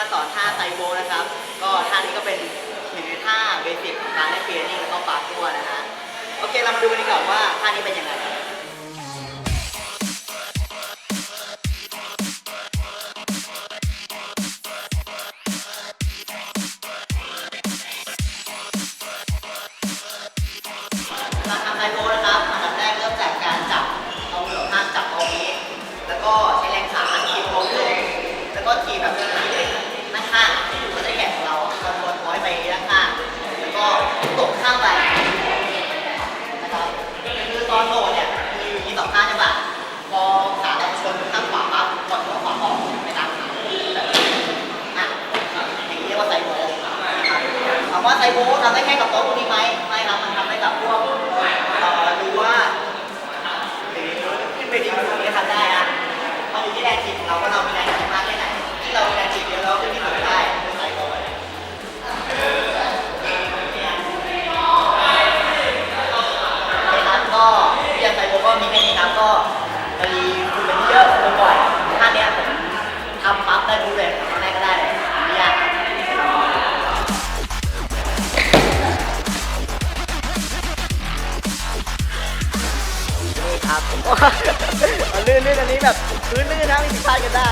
มาสอนท่าไซโบนะครับ ก็ท่านี้ก็เป็นหนึ่งในท่าเบสิกของการเล่นเปียโนแล้วก็ปาร์ตัวนะฮะ โอเค เรามาดูกันดีกว่าว่าท่านี้เป็นยังไงเราทำไซโบ ถามว่าไซโบทำได้แค่กับโต๊ะตรงนี้ไหมไม่ครับ ครับลื่นๆอันนี้แบบพื้นลื่นนะไม่พลาดกันได้